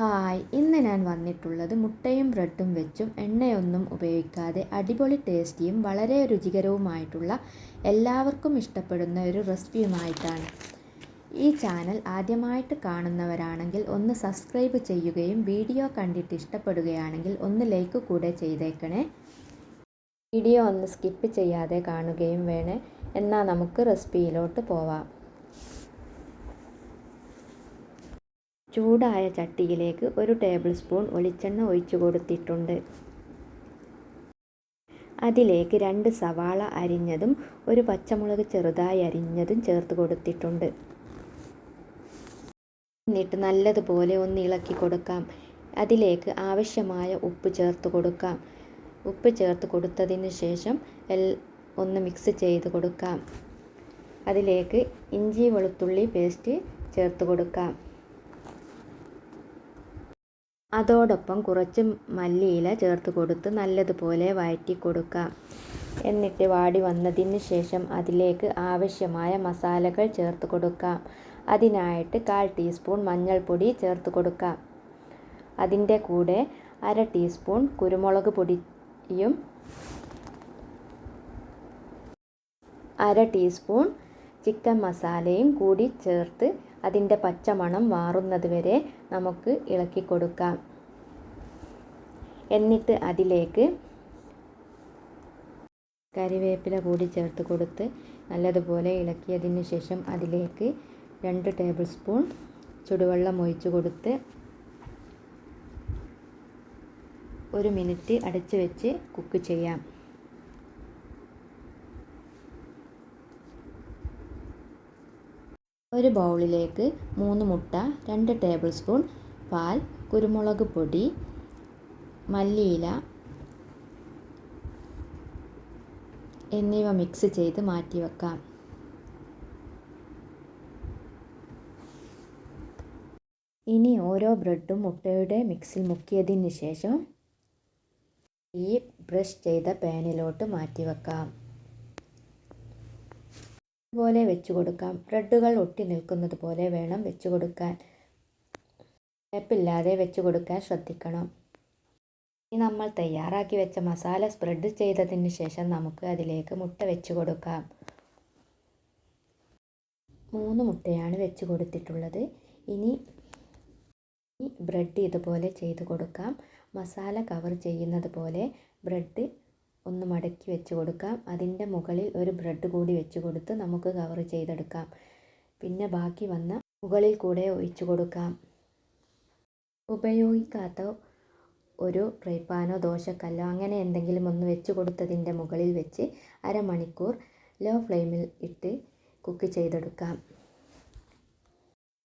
Hi ഇന്ന് ഞാൻ വന്നിട്ടുള്ളത് മുട്ടയും ബ്രെഡും വെച്ചും എണ്ണയൊന്നും ഉപയോഗിക്കാതെ അടിപൊളി ടേസ്റ്റിയും വളരെ രുചികരവുമായിട്ടുള്ള എല്ലാവർക്കും ഇഷ്ടപ്പെടുന്ന ഒരു റെസിപ്പിയുമായിട്ടാണ്. ഈ ചാനൽ ആദ്യമായിട്ട് കാണുന്നവരാണെങ്കിൽ ഒന്ന് സബ്സ്ക്രൈബ് ചെയ്യുകയും വീഡിയോ കണ്ടിട്ട് ഇഷ്ടപ്പെടുകയാണെങ്കിൽ ഒന്ന് ലൈക്ക് കൂടെ ചെയ്തേക്കണേ. വീഡിയോ ഒന്ന് സ്കിപ്പ് ചെയ്യാതെ കാണുകയും വേണേ. എന്നാൽ നമുക്ക് റെസിപ്പിയിലോട്ട് പോവാം. ചൂടായ ചട്ടിയിലേക്ക് ഒരു ടേബിൾ സ്പൂൺ വെളിച്ചെണ്ണ ഒഴിച്ചു കൊടുത്തിട്ടുണ്ട്. അതിലേക്ക് രണ്ട് സവാള അരിഞ്ഞതും ഒരു പച്ചമുളക് ചെറുതായി അരിഞ്ഞതും ചേർത്ത് കൊടുത്തിട്ടുണ്ട്. എന്നിട്ട് നല്ലതുപോലെ ഒന്ന് ഇളക്കി കൊടുക്കാം. അതിലേക്ക് ആവശ്യമായ ഉപ്പ് ചേർത്ത് കൊടുക്കാം. ഉപ്പ് ചേർത്ത് കൊടുത്തതിന് ശേഷം എൽ ഒന്ന് മിക്സ് ചെയ്ത് കൊടുക്കാം. അതിലേക്ക് ഇഞ്ചി വെളുത്തുള്ളി പേസ്റ്റ് ചേർത്ത് കൊടുക്കാം. അതോടൊപ്പം കുറച്ച് മല്ലിയില ചേർത്ത് കൊടുത്ത് നല്ലതുപോലെ വഴറ്റി കൊടുക്കാം എന്നിട്ട് വാടി വന്നതിന് ശേഷം അതിലേക്ക് ആവശ്യമായ മസാലകൾ ചേർത്ത് കൊടുക്കാം. അതിനായിട്ട് കാൽ ടീസ്പൂൺ മഞ്ഞൾപ്പൊടി ചേർത്ത് കൊടുക്കാം. അതിന്റെ കൂടെ അര ടീസ്പൂൺ കുരുമുളക് പൊടിയും അര ടീസ്പൂൺ ചിക്കൻ മസാലയും കൂടി ചേർത്ത് അതിന്റെ പച്ചമണം മാറുന്നത് വരെ നമുക്ക് ഇളക്കി കൊടുക്കാം. എന്നിട്ട് അതിലേക്ക് കരിവേപ്പില കൂടി ചേർത്ത് കൊടുത്ത് നല്ലതുപോലെ ഇളക്കിയതിന് ശേഷം അതിലേക്ക് രണ്ട് ടേബിൾ സ്പൂൺ ചുടുവെള്ളം ഒഴിച്ചു കൊടുത്ത് ഒരു മിനിറ്റ് അടച്ചു വെച്ച് കുക്ക് ചെയ്യാം. ഒരു ബൗളിലേക്ക് മൂന്ന് മുട്ട രണ്ട് ടേബിൾ സ്പൂൺ പാൽ കുരുമുളക് പൊടി മല്ലിയില എന്നിവ മിക്സ് ചെയ്ത് മാറ്റി വെക്കാം. ഇനി ഓരോ ബ്രെഡും മുട്ടയുടെ മിക്സിൽ മുക്കിയതിന് ശേഷം ഈ ബ്രഷ് ചെയ്ത പാനിലോട്ട് മാറ്റി വെക്കാം. ഇതുപോലെ വെച്ച് കൊടുക്കാം. ബ്രെഡുകൾ ഒട്ടി നിൽക്കുന്നത് പോലെ വേണം വെച്ച് കൊടുക്കാൻ. ഗ്യാപ്പില്ലാതെ വെച്ച് കൊടുക്കാൻ ശ്രദ്ധിക്കണം. ഇനി നമ്മൾ തയ്യാറാക്കി വെച്ച മസാല സ്പ്രെഡ് ചെയ്തതിന് ശേഷം നമുക്ക് അതിലേക്ക് മുട്ട വെച്ച് കൊടുക്കാം. മൂന്ന് മുട്ടയാണ് വെച്ച് കൊടുത്തിട്ടുള്ളത്. ഇനി ബ്രെഡ് ഇതുപോലെ ചെയ്ത് കൊടുക്കാം. മസാല കവർ ചെയ്യുന്നത് പോലെ ബ്രെഡ് ഒന്ന് മടക്കി വെച്ച് കൊടുക്കാം. അതിന്റെ മുകളിൽ ഒരു ബ്രെഡ് കൂടി വെച്ച് കൊടുത്ത് നമുക്ക് കവർ ചെയ്തെടുക്കാം. പിന്നെ ബാക്കി വന്ന മുകളിൽ കൂടെ ഒഴിച്ചു കൊടുക്കാം. ഉപയോഗിക്കാത്ത ഒരു ഫ്രൈപ്പാനോ പാനോ ദോശക്കല്ലോ അങ്ങനെ എന്തെങ്കിലും ഒന്ന് വെച്ച് കൊടുത്തതിന്റെ മുകളിൽ വെച്ച് അരമണിക്കൂർ ലോ ഫ്ലെയിമിൽ ഇട്ട് കുക്ക് ചെയ്തെടുക്കാം.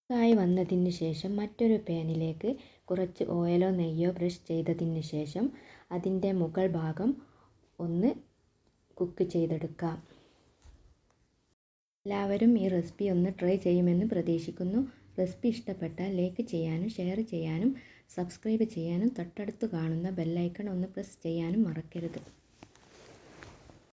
കായി വന്നതിന് ശേഷം മറ്റൊരു പാനിലേക്ക് കുറച്ച് ഓയിലോ നെയ്യോ ബ്രഷ് ചെയ്തതിന് ശേഷം അതിന്റെ മുകൾ ഭാഗം ഒന്ന് കുക്ക് ചെയ്തെടുക്കാം. എല്ലാവരും ഈ റെസിപ്പി ഒന്ന് ട്രൈ ചെയ്യുമെന്ന് പ്രതീക്ഷിക്കുന്നു. റെസിപ്പി ഇഷ്ടപ്പെട്ടാൽ ലൈക്ക് ചെയ്യാനും ഷെയർ ചെയ്യാനും സബ്സ്ക്രൈബ് ചെയ്യാനും തൊട്ടടുത്ത് കാണുന്ന ബെല്ലൈക്കൺ ഒന്ന് പ്രസ് ചെയ്യാനും മറക്കരുത്.